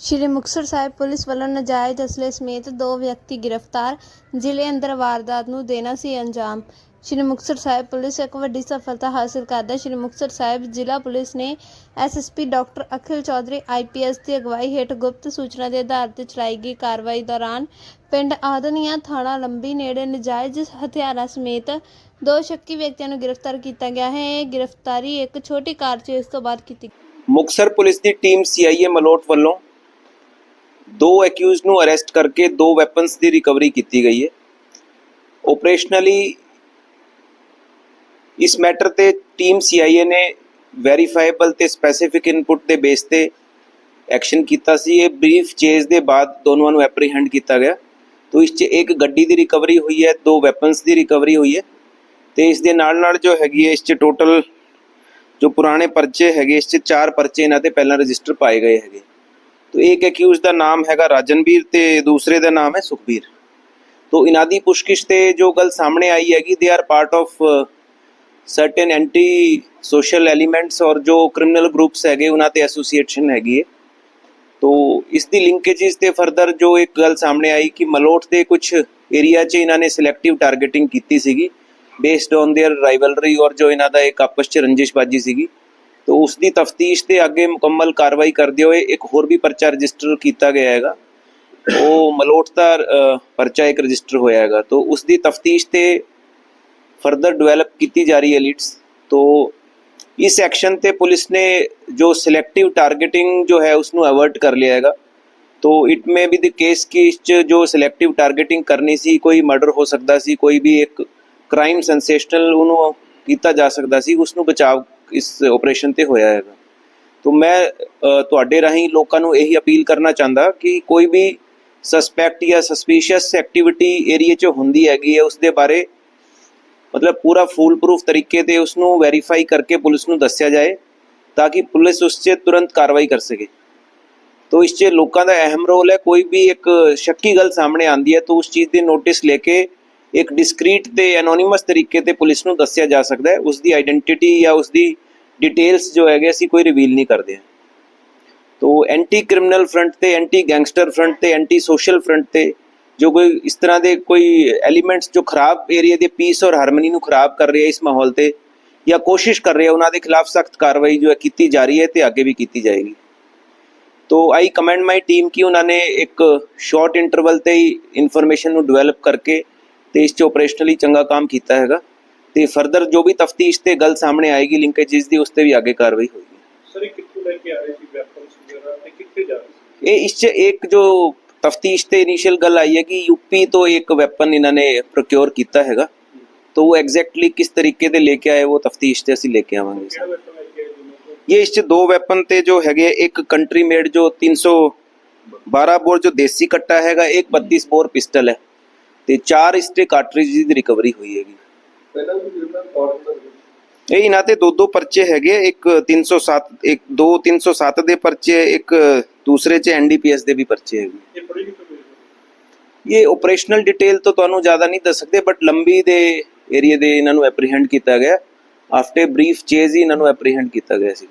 ਸ਼੍ਰੀ Muktsar Sahib police ਵੱਲੋਂ ਨਾਜਾਇਜ਼ ਅਸਲੇ ਸਮੇਤ ਦੋ ਵਿਅਕਤੀ ਗ੍ਰਿਫਤਾਰ, ਜ਼ਿਲ੍ਹੇ ਅੰਦਰ ਵਾਰਦਾਤ ਨੂੰ ਦੇਣਾ ਸੀ ਅੰਜਾਮ ਸ਼੍ਰੀ ਮੁਕਤਸਰ ਸਾਹਿਬ ਪੁਲਿਸ ਇੱਕ ਵੱਡੀ ਸਫਲਤਾ ਹਾਸਲ ਕਰਦਾ ਸ਼੍ਰੀ ਮੁਕਤਸਰ ਸਾਹਿਬ ਜ਼ਿਲ੍ਹਾ ਪੁਲਿਸ ਨੇ SSP doctor Akhil Chaudhary IPS ਦੀ ਅਗਵਾਈ ਹੇਠ ਗੁਪਤ ਸੂਚਨਾ ਦੇ ਆਧਾਰ ਤੇ ਚਲਾਈ ਗਈ ਕਾਰਵਾਈ ਦੌਰਾਨ ਪਿੰਡ ਆਦਨੀਆਂ ਥਾਣਾ ਲੰਬੀ ਨੇੜੇ ਨਜਾਇਜ਼ ਹਥਿਆਰਾਂ ਸਮੇਤ ਦੋ ਸ਼ੱਕੀ ਵਿਅਕਤੀਆਂ ਨੂੰ ਗ੍ਰਿਫਤਾਰ ਕੀਤਾ ਗਿਆ ਹੈ ਇਹ ਗ੍ਰਿਫਤਾਰੀ ਇੱਕ ਛੋਟੀ ਕਾਰ ਚ ਇਸ ਤੋਂ ਬਾਅਦ ਕੀਤੀ ਗਈ। ਮੁਕਸਰ ਪੁਲਿਸ ਦੀ ਟੀਮ ਸੀਆਈਏ ਮਲੋਟ ਵੱਲੋਂ ਦੋ ਅਕਿਊਜ਼ਡ ਨੂੰ ਅਰੈਸਟ ਕਰਕੇ ਦੋ ਵੈਪਨਸ ਦੀ ਰਿਕਵਰੀ ਕੀਤੀ ਗਈ ਹੈ। ਆਪਰੇਸ਼ਨਲੀ ਇਸ ਮੈਟਰ ਤੇ ਟੀਮ ਸੀਆਈਏ ਨੇ ਵੈਰੀਫਾਈਬਲ ਤੇ ਸਪੈਸੀਫਿਕ ਇਨਪੁਟ ਦੇ ਬੇਸ ਤੇ ਐਕਸ਼ਨ ਕੀਤਾ ਸੀ। ਇਹ ਬਰੀਫ ਚੇਜ਼ ਦੇ ਬਾਅਦ ਦੋਨੋਂ ਨੂੰ ਐਪਰੀਹੈਂਡ ਕੀਤਾ ਗਿਆ। ਤੋ ਇਸ 'ਚ ਇੱਕ ਗੱਡੀ ਦੀ ਰਿਕਵਰੀ ਹੋਈ ਹੈ, ਦੋ ਵੈਪਨਸ ਦੀ ਰਿਕਵਰੀ ਹੋਈ ਹੈ ਤੇ ਇਸ ਦੇ ਨਾਲ ਨਾਲ ਜੋ ਹੈਗੀ ਹੈ, ਇਸ 'ਚ ਟੋਟਲ ਜੋ ਪੁਰਾਣੇ ਪਰਚੇ ਹੈਗੇ, ਇਸ 'ਚ ਚਾਰ ਪਰਚੇ ਇਹਨਾਂ ਤੇ ਪਹਿਲਾਂ ਰਜਿਸਟਰ ਪਾਏ ਗਏ ਹੈਗੇ। ਤੋ ਇੱਕ ਅਕਿਊਜ਼ ਦਾ ਨਾਮ ਹੈਗਾ ਰਾਜਨਵੀਰ ਤੇ ਦੂਸਰੇ ਦਾ ਨਾਮ ਹੈ ਸੁਖਬੀਰ ਤੋ ਇਨਾਦੀ ਪੁਸ਼ਕਿਸ਼ ਤੇ ਜੋ ਗੱਲ ਸਾਹਮਣੇ ਆਈ ਹੈਗੀ they are part of certain anti social elements ਔਰ ਜੋ ਕ੍ਰਿਮੀਨਲ ਗਰੁੱਪਸ ਹੈਗੇ ਉਹਨਾਂ ਤੇ ਐਸੋਸੀਏਸ਼ਨ ਹੈਗੀ ਹੈ ਤੋ ਇਸ ਦੀ ਲਿੰਕੇजेस ਤੇ ਫਰਦਰ ਜੋ ਇੱਕ ਗੱਲ ਸਾਹਮਣੇ ਆਈ ਕਿ ਮਲੋਟ ਦੇ ਕੁਝ ਏਰੀਆ 'ਚ ਇਹਨਾਂ ਨੇ ਸਿਲੈਕਟਿਵ ਟਾਰਗੇਟਿੰਗ ਕੀਤੀ ਸੀਗੀ ਬੇਸਡ ਔਨ देयर ਰਾਈਵਲਰੀ ਔਰ ਜੋ ਇਹਨਾਂ ਦਾ ਇੱਕ ਆਪਸ 'ਚ ਰੰਜਿਸ਼ਬਾਜੀ ਸੀਗੀ ਤੋ ਉਸ ਦੀ ਤਫਤੀਸ਼ ਤੇ ਅੱਗੇ ਮੁਕੰਮਲ ਕਾਰਵਾਈ ਕਰਦੇ ਹੋਏ ਇੱਕ ਹੋਰ ਵੀ ਪਰਚਾ ਰਜਿਸਟਰ ਕੀਤਾ ਗਿਆ ਹੈਗਾ। ਉਹ ਮਲੋਟ ਦਾ ਪਰਚਾ ਇੱਕ ਰਜਿਸਟਰ ਹੋਇਆ ਹੈਗਾ। ਤੋ ਉਸ ਦੀ ਤਫਤੀਸ਼ ਤੇ ਫਰਦਰ ਡਿਵੈਲਪ ਕੀਤੀ ਜਾ ਰਹੀ ਹੈ ਲੀਡਸ। ਤੋਂ ਇਸ ਐਕਸ਼ਨ ਤੇ ਪੁਲਿਸ ਨੇ ਜੋ ਸਿਲੈਕਟਿਵ ਟਾਰਗੇਟਿੰਗ ਜੋ ਹੈ ਉਸ ਨੂੰ ਅਵਰਟ ਕਰ ਲਿਆ ਹੈਗਾ। ਤੋ it may be the case ਕਿ ਇਸ 'ਚ ਜੋ ਸਿਲੈਕਟਿਵ ਟਾਰਗੇਟਿੰਗ ਕਰਨੀ ਸੀ, ਕੋਈ ਮਰਡਰ ਹੋ ਸਕਦਾ ਸੀ, ਕੋਈ ਵੀ ਇੱਕ ਕ੍ਰਾਈਮ ਸੈਂਸੇਸ਼ਨਲ ਉਹਨੂੰ ਕੀਤਾ ਜਾ ਸਕਦਾ ਸੀ ਉਸ ਨੂੰ ਬਚਾਅ ਇਸ ਆਪਰੇਸ਼ਨ ਤੇ ਹੋਇਆ ਹੈਗਾ। ਤੋ ਮੈਂ ਤੁਹਾਡੇ ਰਾਹੀਂ ਲੋਕਾਂ ਨੂੰ ਇਹੀ ਅਪੀਲ ਕਰਨਾ ਚਾਹੁੰਦਾ ਕਿ ਕੋਈ ਵੀ ਸਸਪੈਕਟ ਜਾਂ ਸਸਪੀਸ਼ੀਅਸ ਐਕਟੀਵਿਟੀ ਏਰੀਆ 'ਚ ਹੁੰਦੀ ਹੈਗੀ ਹੈ ਉਸ ਦੇ ਬਾਰੇ ਮਤਲਬ ਪੂਰਾ ਫੂਲ ਪ੍ਰੂਫ ਤਰੀਕੇ ਤੇ ਉਸ ਨੂੰ ਵੈਰੀਫਾਈ ਕਰਕੇ ਪੁਲਿਸ ਨੂੰ ਦੱਸਿਆ ਜਾਏ, ਤਾਂ ਕਿ ਪੁਲਿਸ ਉਸ 'ਚ ਤੁਰੰਤ ਕਾਰਵਾਈ ਕਰ ਸਕੇ। ਤੋ ਇਸ 'ਚ ਲੋਕਾਂ ਦਾ ਅਹਿਮ ਰੋਲ ਹੈ, ਕੋਈ ਵੀ ਇੱਕ ਸ਼ੱਕੀ ਗੱਲ ਸਾਹਮਣੇ ਆਂਦੀ ਹੈ, ਤਾਂ ਉਸ ਚੀਜ਼ ਦੀ ਨੋਟਿਸ ਲੈ ਕੇ ਇੱਕ ਡਿਸਕ੍ਰੀਟ ਤੇ ਐਨੋਨਿਮਸ ਤਰੀਕੇ ਤੇ ਪੁਲਿਸ ਨੂੰ ਦੱਸਿਆ ਜਾ ਸਕਦਾ ਹੈ। ਉਸ ਦੀ ਆਇਡੈਂਟੀਟੀ ਜਾਂ ਉਸ ਦੀ ਡਿਟੇਲਸ ਜੋ ਹੈਗੇ ਅਸੀਂ ਕੋਈ ਰਿਵੀਲ ਨਹੀਂ ਕਰਦੇ। ਹਾਂ ਤੋ ਐਂਟੀ ਕ੍ਰਿਮੀਨਲ ਫਰੰਟ ਤੇ ਐਂਟੀ ਗੈਂਗਸਟਰ ਫਰੰਟ ਤੇ ਐਂਟੀ ਸੋਸ਼ਲ ਫਰੰਟ ਤੇ ਜੋ ਕੋਈ ਇਸ ਤਰ੍ਹਾਂ ਦੇ ਕੋਈ ਐਲੀਮੈਂਟਸ ਜੋ ਖਰਾਬ ਏਰੀਆ ਦੇ ਪੀਸ ਔਰ ਹਾਰਮਨੀ ਨੂੰ ਖਰਾਬ ਕਰ ਰਹੇ ਹੈ ਇਸ ਮਾਹੌਲ ਤੇ ਜਾਂ ਕੋਸ਼ਿਸ਼ ਕਰ ਰਿਹਾ ਉਹਨਾਂ ਦੇ ਖਿਲਾਫ ਸਖਤ ਕਾਰਵਾਈ ਜੋ ਹੈ ਕੀਤੀ ਜਾ ਰਹੀ ਹੈ ਤੇ ਅੱਗੇ ਵੀ ਕੀਤੀ ਜਾਏਗੀ। ਤੋ ਆਈ ਕਮੈਂਡ ਮਾਈ ਟੀਮ ਕਿ ਉਹਨਾਂ ਨੇ ਇੱਕ ਸ਼ਾਰਟ ਇੰਟਰਵਲ ਤੇ ਹੀ ਇਨਫੋਰਮੇਸ਼ਨ ਨੂੰ ਡਿਵੈਲਪ ਕਰਕੇ ਤੇ ਇਸ 'ਚ ਆਪਰੇਸ਼ਨਲੀ ਚੰਗਾ ਕੰਮ ਕੀਤਾ ਹੈਗਾ। ਤੇ ਫਰਦਰ ਜੋ ਵੀ ਤਫਤੀਸ਼ ਤੇ ਗੱਲ ਸਾਹਮਣੇ ਆਏਗੀ ਲਿੰਕੇजेस ਦੀ ਉਸ ਤੇ ਵੀ ਅੱਗੇ ਕਾਰਵਾਈ ਹੋਏਗੀ। ਸਰ ਇਹ ਕਿੱਥੋਂ ਲੈ ਕੇ ਆ ਰਹੇ ਸੀ ਵੈਪਨਸ ਵਗੈਰਾ ਤੇ ਕਿੱਥੇ ਜਾ ਰਹੇ ਸੀ? ਇਹ ਇਸ 'ਚ ਇੱਕ ਜੋ ਤਫਤੀਸ਼ ਤੇ ਇਨੀਸ਼ੀਅਲ ਗੱਲ ਆਈ ਹੈ ਕਿ ਯੂਪੀ ਤੋਂ ਇੱਕ ਵੈਪਨ ਇਹਨਾਂ ਨੇ ਪ੍ਰੋਕਿਉਰ ਕੀਤਾ ਹੈਗਾ। ਤਾਂ ਉਹ ਐਗਜ਼ੈਕਟਲੀ ਕਿਸ ਤਰੀਕੇ ਦੇ ਲੈ ਕੇ ਆਏ ਉਹ ਤਫਤੀਸ਼ ਤੇ ਅਸੀਂ ਲੈ ਕੇ ਆਵਾਂਗੇ ਕਿਹੜਾ ਵੈਪਨ ਲੈ ਕੇ ਆਏ ਦੋਨੋਂ ਤੋਂ ਇਹ ਇਸ 'ਚ ਦੋ ਵੈਪਨ ਤੇ ਜੋ ਹੈਗੇ ਇੱਕ ਕੰਟਰੀ ਮੇਡ ਜੋ 312 ਬੋਰ ਜੋ ਦੇਸੀ ਕੱਟਾ ਹੈਗਾ ਇੱਕ 32 ਬੋਰ ਪਿਸਟਲ ਹੈ। ਤੇ ਚਾਰ ਇਸ ਤੇ ਕਾਰਟ੍ਰਿਜ ਦੀ ਰਿਕਵਰੀ ਹੋਈ ਹੈਗੀ। ਪਹਿਲਾਂ ਵੀ ਜਿਹੜਾ ਔਰਤ ਇਹ ਇਹਨਾਂ ਤੇ ਦੋ ਦੋ ਪਰਚੇ ਹੈਗੇ ਇੱਕ 307 ਇੱਕ ਦੋ 307 ਦੇ ਪਰਚੇ ਇੱਕ ਦੂਸਰੇ 'ਚ ਐਨਡੀਪੀਐਸ ਦੇ ਵੀ ਪਰਚੇ ਹੈਗੇ? ਇਹ ਆਪਰੇਸ਼ਨਲ ਡਿਟੇਲ ਤਾਂ ਤੁਹਾਨੂੰ ਜ਼ਿਆਦਾ ਨਹੀਂ ਦੱਸ ਸਕਦੇ ਬਟ ਲੰਬੀ ਦੇ ਏਰੀਆ ਦੇ ਇਹਨਾਂ ਨੂੰ ਐਪਰੀਹੈਂਡ ਕੀਤਾ ਗਿਆ। ਆਫਟਰ ਬਰੀਫ ਚੇਜ਼ ਹੀ ਇਹਨਾਂ ਨੂੰ ਐਪਰੀਹੈਂਡ ਕੀਤਾ ਗਿਆ ਸੀ